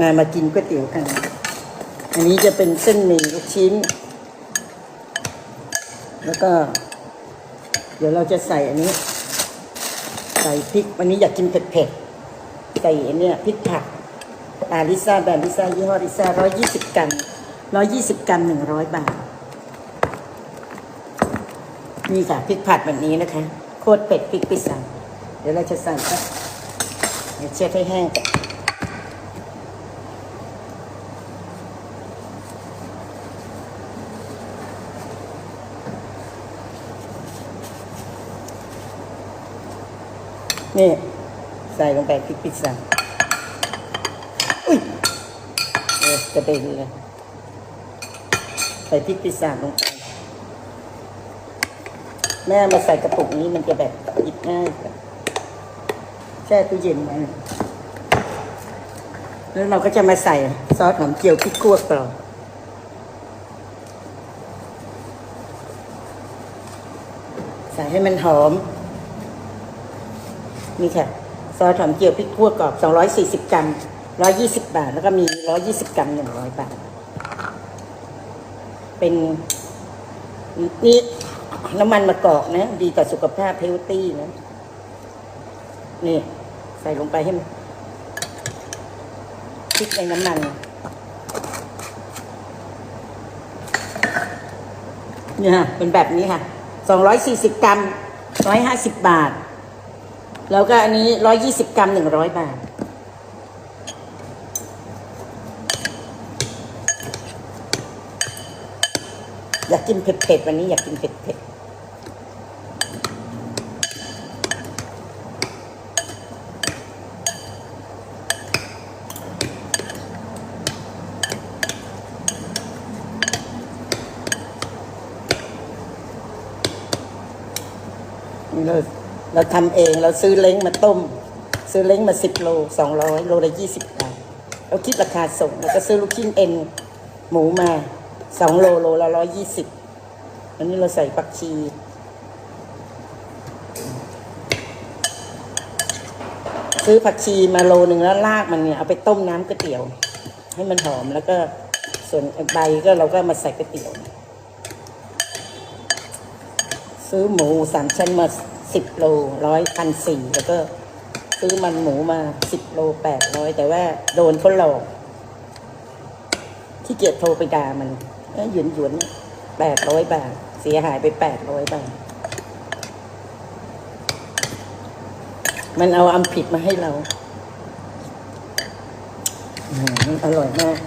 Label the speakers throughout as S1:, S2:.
S1: มามากินก๋วยเตี๋ยวกัน อันนี้จะเป็นเส้นหมี่ลูกชิ้น แล้วก็ เดี๋ยวเราจะใส่อันนี้ ใส่พริก วันนี้อยากกินเผ็ดๆ ใส่อันเนี้ยพริกผักตาลิซ่าแบรนด์ลิซ่ายี่ห้อลิซ่าร้อยยี่สิบกรัมร้อยยี่สิบกรัมหนึ่งร้อยบาท นี่ค่ะพริกผัดแบบนี้นะคะ โคตรเป็ดพริกพิซซ่าเดี๋ยวเราจะใส่ก็เดี๋ยวเช็ดให้แห้งก่อน นี่ ใส่ลงไปพริกพิซซ่าอุ้ยเออกระเด็นเลยใส่พริกพิซซ่าลงไป แม่มาใส่กระปุกนี้มันจะแบบหยิบง่ายแช่ตู้เย็นไว้แล้วเราก็จะมาใส่ซอสหอมเจียวพริกคั่วกรอบใส่ให้มันหอม นี่ค่ะ ซอสหอมเจียวพริกคั่วกรอบ 240 กรัม 120 บาท แล้วก็มี 120 กรัม 100 บาท เป็นนี่น้ำมันมะกอกนะ ดีต่อสุขภาพเฮลตี้นะ นี่ ใส่ลงไปให้มันพริกในน้ำมัน เนี่ยเป็นแบบนี้ค่ะสองร้อยสี่สิบกรัมร้อยห้าสิบบาท แล้วก็อันนี้ร้อยยี่สิบกรัมหนึ่งร้อยบาท อยากกินเผ็ดๆวันนี้อยากกินเผ็ดๆนี่เรา เราทำเองเราซื้อเล้งมาต้ม ซื้อเล้งมาสิบโลสองร้อยโลละยี่สิบบาทเราคิดราคาส่งแล้วก็ซื้อลูกชิ้นเอ็นหมูมาสองโลโลละร้อยยี่สิบอันนี้เราใส่ผักชีซื้อผักชีมาโลหนึ่งแล้วลากมันเนี่ยเอาไปต้มน้ำก๋วยเตี๋ยว ให้มันหอมแล้วก็ส่วนใบก็เราก็มาใส่ก๋วยเตี๋ยว ซื้อหมูสามชั้นมา สิบโลร้อยพันสี่แล้วก็ซื้อมันหมูมาสิบโลแปดร้อยแต่ว่าโดนเขาหลอกที่เกียจโทรไปด่ามันหยวนหยวนแปดร้อยบาท เสียหายไปแปดร้อยบาท มันเอาอำผิดมาให้เราอร่อยมาก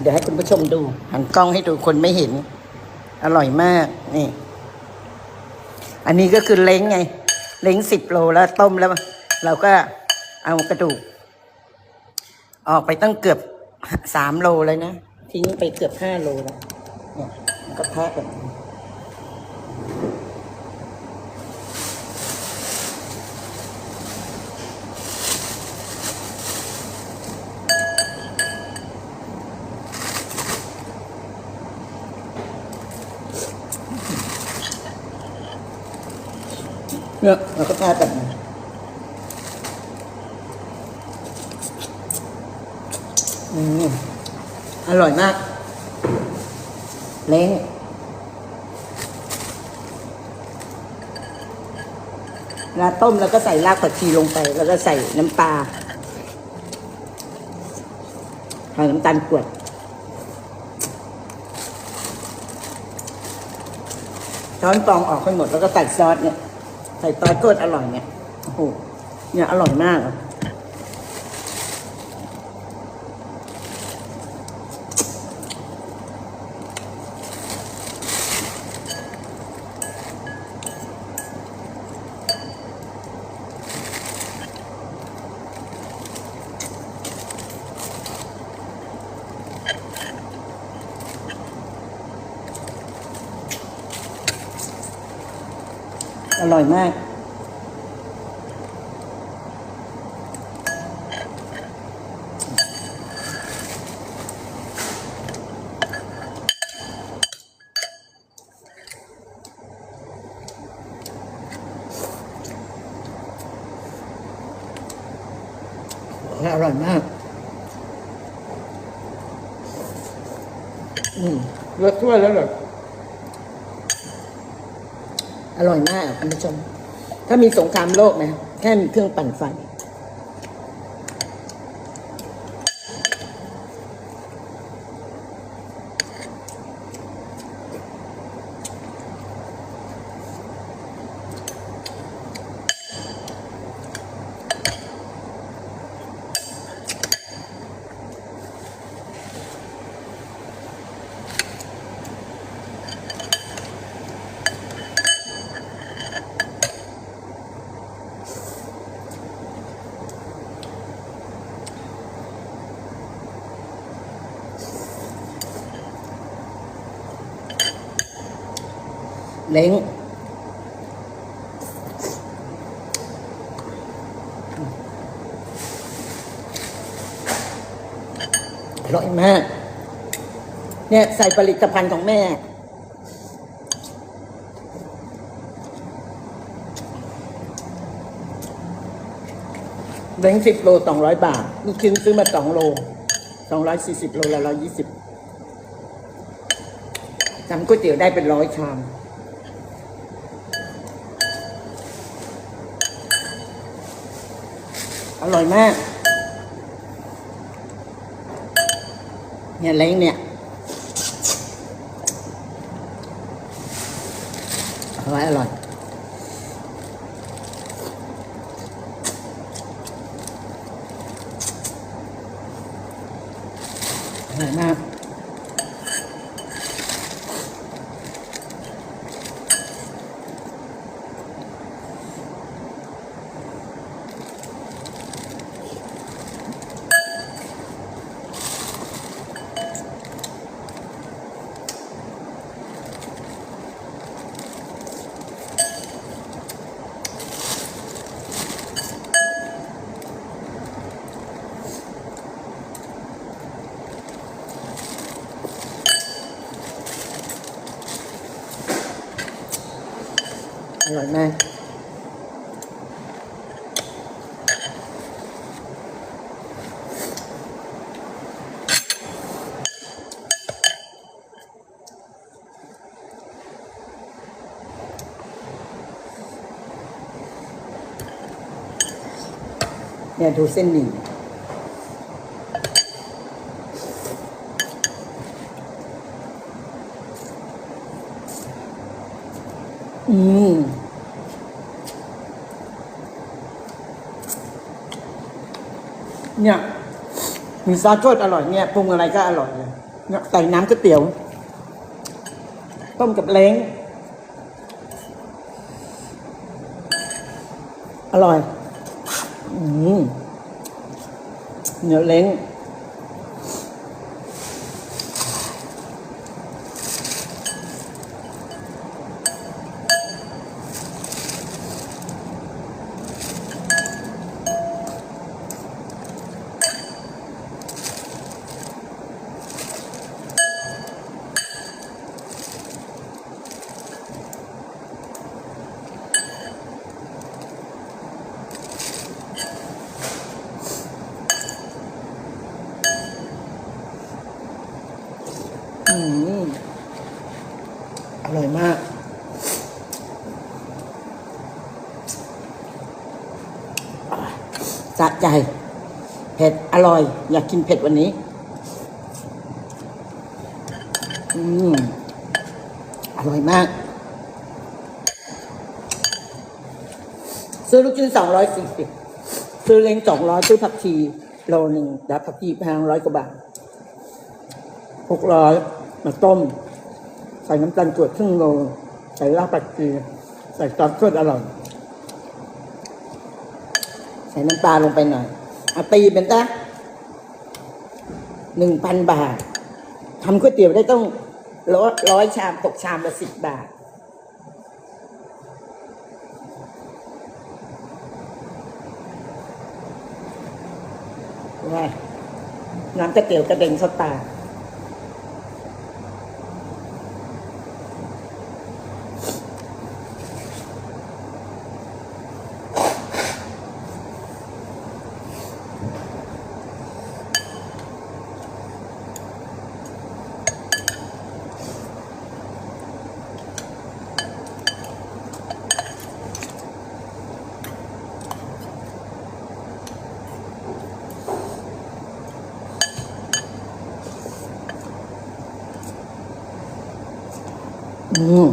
S1: เดี๋ยวให้คุณผู้ชมดู หันกล้องให้ดูคนไม่เห็น อร่อยมาก นี่ อันนี้ก็คือเล้งไง เล้งสิบโลแล้วต้มแล้ว เราก็เอากระดูก ออกไปตั้งเกือบสามโลเลยนะ ทิ้งไปเกือบห้าโลแล้วเนี่ยมันก็แพะแบบนี้ เนี่ยเราก็แทะแบบนี้อืมอร่อยมาก เล้งเวลาต้มแล้วก็ใส่รากผักชีลงไป แล้วก็ใส่น้ำปลาใส่น้ำตาลกวดช้อนฟองออกให้หมดแล้วก็ใส่ซอสเนี่ย ใส่ซอสก็อร่อยเนี่ยโอ้โหเนี่ยอร่อยมากอะ อร่อยมาก อืมเลือกถ้วยแล้วเหรอ อร่อยมากคุณผู้ชม ถ้ามีสงครามโลกนะแค่มีเครื่องปั่นไฟ เล้งอร่อยมาก เนี่ยใส่ผลิตภัณฑ์ของแม่ เล้งสิบโลสองร้อยบาท ลูกชิ้นซื้อมาสองโลสองร้อยสี่สิบโลละร้อยยี่สิบทำก๋วยเตี๋ยวได้เป็นร้อยชาม ร่อยมาก เนี่ยเล้งเนี่ย อร่อย อร่อยอร่อยมาก อ ร่อยมากเนี่ยดูเส้นหมี่อืม เนี่ย มีซอสโคตรอร่อยเนี่ยปรุงอะไรก็อร่อยเลยใส่น้ำก๋วยเตี๋ยว ต้มกับเล้งอร่อย อืมเนื้อเล้ง อร่อยมาก สะใจ เผ็ด อร่อย อยากกินเผ็ดวันนี้ อืม อร่อยมาก ซื้อลูกชิ้นสองร้อยสี่สิบซื้อเล้งสองร้อยซื้อผักชีโลหนึ่งแล้วผักชีแพงร้อยกว่าบาทหกร้อย มาต้ม ใส่น้ำตาลกรวดครึ่งโลใส่รากผักชีใส่ซอสเครื่องอร่อย ใส่น้ำปลาลงไปหน่อยเอาตีเป็นตั้หนึ่งพันบาททำก๋วยเตี๋ยวได้ต้องร้อยร้อยชามตกชามละสิบบาทว่าน้ำก๋วยเตี๋ยวกระเด็นเข้าตา อืม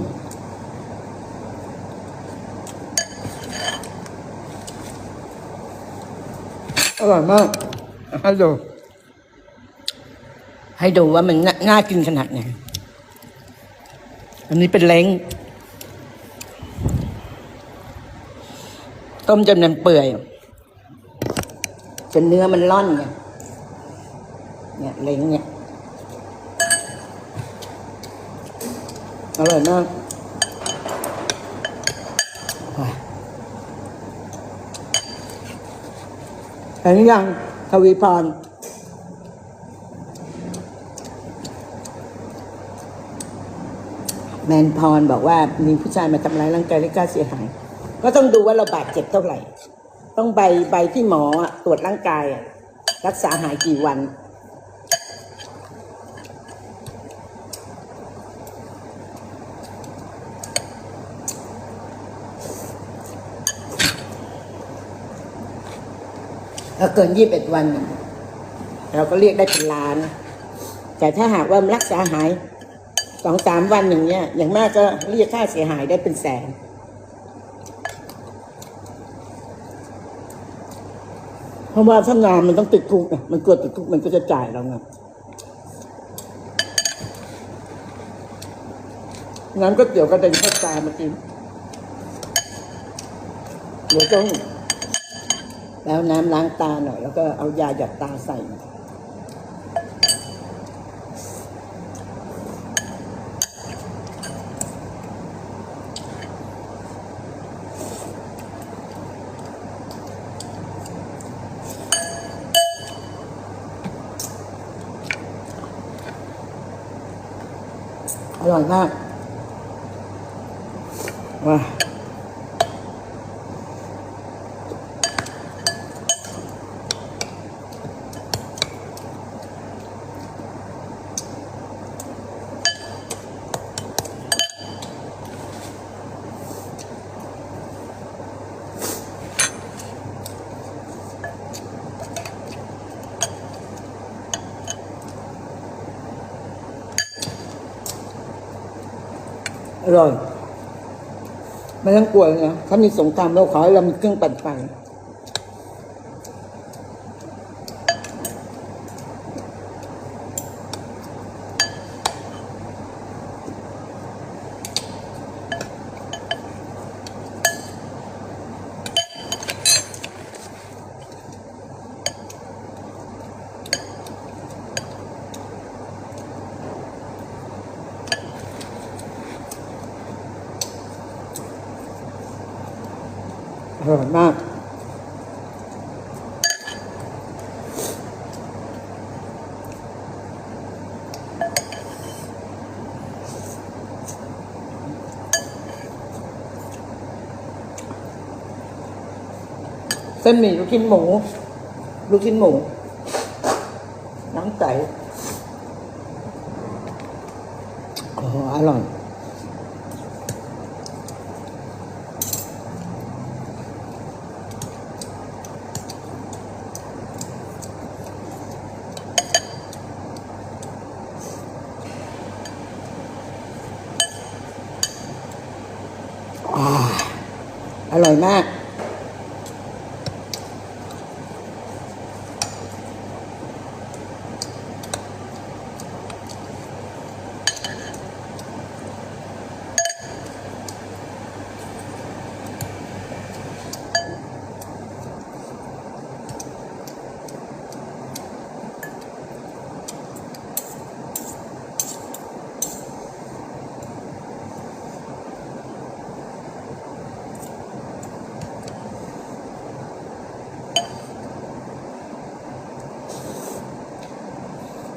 S1: อร่อยมากให้ดู ให้ดูว่ามันน่าน่ากินขนาดไหนอันนี้เป็นเล้ง ต้มจนมันเปื่อย จนเนื้อมันร่อนไงเนี่ยเล้งเนี่ย อร่อยมากว้ายเห็นยังทวีพรแมนพรบอกว่ามีผู้ชายมาทำร้ายร่างกายและกล้าเสียหาย ก็ต้องดูว่าเราบาดเจ็บเท่าไหร่ ต้องใบใบที่หมอตรวจร่างกายรักษาหายกี่วัน ถ้าเกินยี่สิบเอ็ดวัน เราก็เรียกได้เป็นล้าน แต่ถ้าหากว่ารักษาหายสองสามวันอย่างเงี้ย อย่างมากก็เรียกค่าเสียหายได้เป็นแสน เพราะว่าถ้านานมันต้องติดคุกมันกลัวติดคุกมันก็จะจ่ายเราไงน้ำก็เตี๋ยวกระเด็นเข้าตามากินเดี๋ยวต้อง แล้วน้ำล้างตาหน่อย แล้วก็เอายาหยดตาใส่ อร่อยมาก ว้า อ ร่อย ไม่ต้องกลัวเลยนะเขามีสงครามเราขอให้เรามีเครื่องปั่นไฟอร่อยมาก เส้นหมี่ลูกชิ้นหมู ลูกชิ้นหมู น้ำใสโอ้อร่อยอ่าอร่อยมาก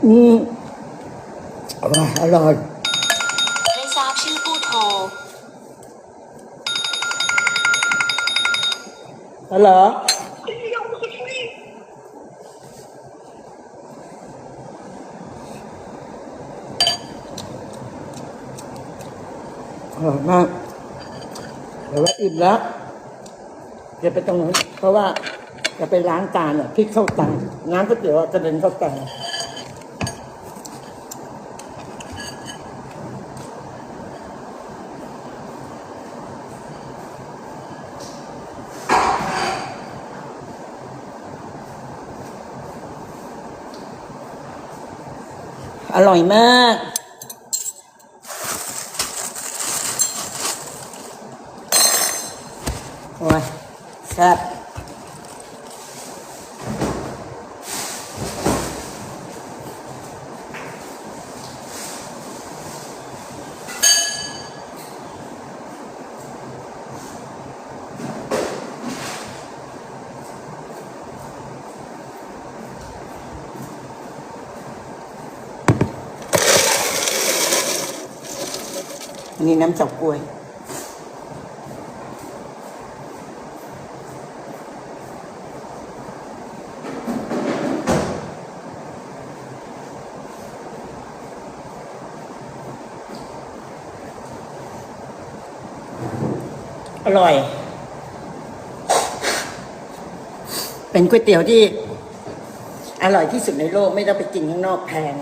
S1: อืม อร่อยอร่อย
S2: ให้ทราบชื่อผู้โทร
S1: ฮัลโหลอร่อยมากแต่ว่าอิ่มแล้วจะไปตรงนั้นเพราะว่าจะไปล้างจานอะพริกเข้าตาน้ำก๋วยเตี๋ยวอะกระเด็นเข้าตา อร่อยมาก โอ้ยแซ่บ อันนี้น้ำเฉาก๊วย อร่อย เป็นก๋วยเตี๋ยวที่ อร่อยที่สุดในโลกไม่ต้องไปกินข้างนอกแพง